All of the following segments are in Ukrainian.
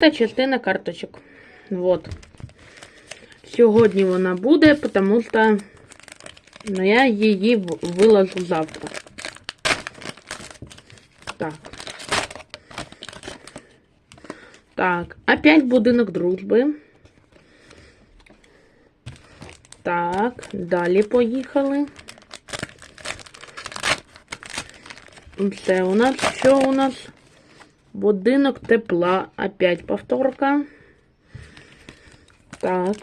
Та частина карточок. Вот. Сьогодні вона буде, тому що ну, я її в- виложу завтра. Так. Так, опять будинок дружби. Так, далі поїхали. Це у нас що у нас? Будинок тепла. Опять повторка. Так.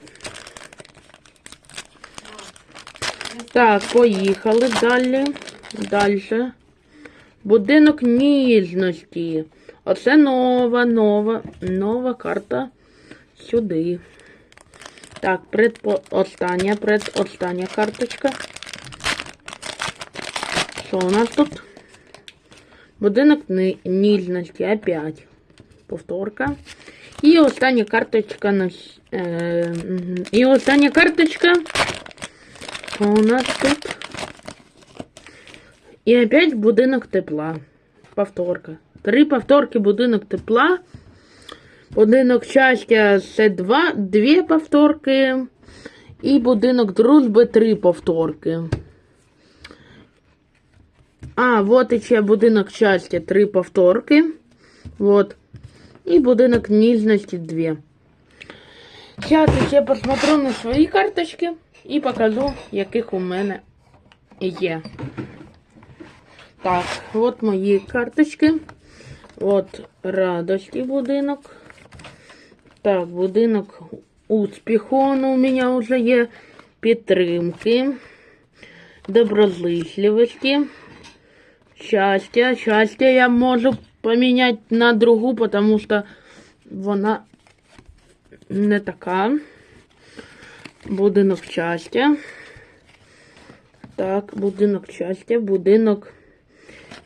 Так, поїхали далі. Далі. Будинок ніжності. Оце нова, нова, нова карта сюди. Так, предпо... остання, предостання карточка. Що у нас тут? Будинок ни- опять. Повторка. І остання карточка на... Е... І остання карточка. Що у нас тут? І опять будинок тепла. Повторка. Три повторки будинок тепла. Будинок щастя це два, дві повторки. І будинок дружби три повторки. А, вот іще будинок щастя три повторки. Вот. І будинок ніжності дві. Зараз ще посмотрю на свої карточки і покажу, яких у мене є. Так, от мої карточки. От радості будинок. Так, будинок успіху ну, у мене вже є. Підтримки. Доброзичливості. Щастя. Щастя я можу поміняти на другу, тому що вона не така. Будинок щастя. Так, будинок щастя, будинок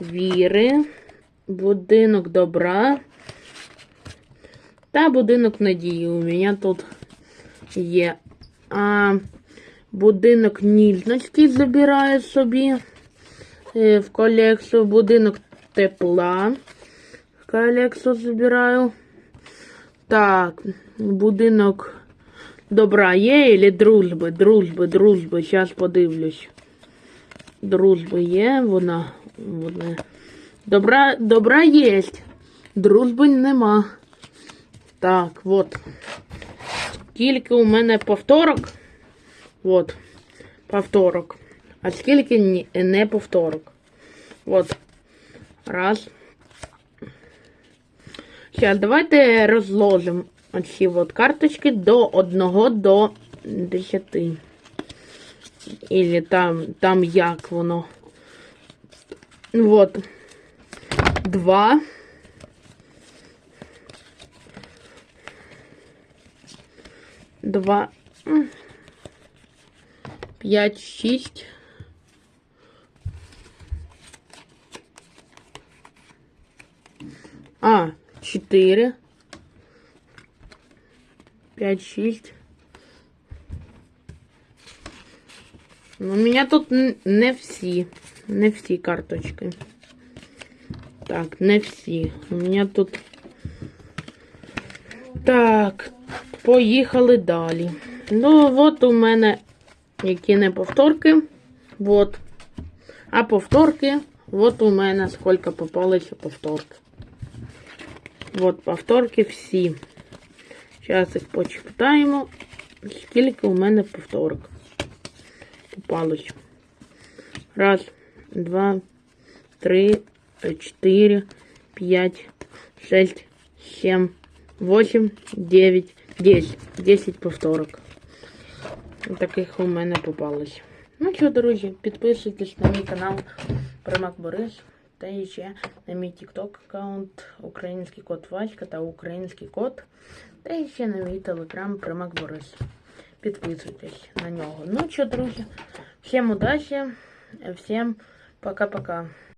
віри, будинок добра та будинок надії. У мене тут є. А будинок ніжності забираю собі в колекцію. Будинок тепла в колекцію забираю. Так, будинок добра є, или дружби, дружби, дружби. Зараз подивлюсь. Дружби є, вона. вона. Добра, добра є. Дружби нема. Так, от. Скільки у мене повторок? От. Повторок. А скільки не повторок? От. Раз. Зараз давайте розложимо оці от карточки до 1 до 10. Или там, там як воно. Вот. Два. Два. М. П'ять, шість. А, четыре. Пять, шесть. Ну, у меня тут не всі. Не всі карточки. Так, не всі. У мене тут. Так, поїхали далі. Ну, от у мене які не повторки. Вот. А повторки, от у мене скільки попалися повторки. Вот повторки всі. Зараз їх почитаємо. Скільки у мене повторок попалось. Раз, два, три, чотири, п'ять, шесть, сім, восемь, дев'ять, десять. Десять повторок. Таких у мене попалось. Ну що, друзі, підписуйтесь на мій канал Примак Борис. Та ще на мій TikTok аккаунт Український код Васька та Український код. Та ще на мій телеграм Примак Борис. Підписуйтесь на нього. Ну що, друзі, всім удачі, всім пока-пока.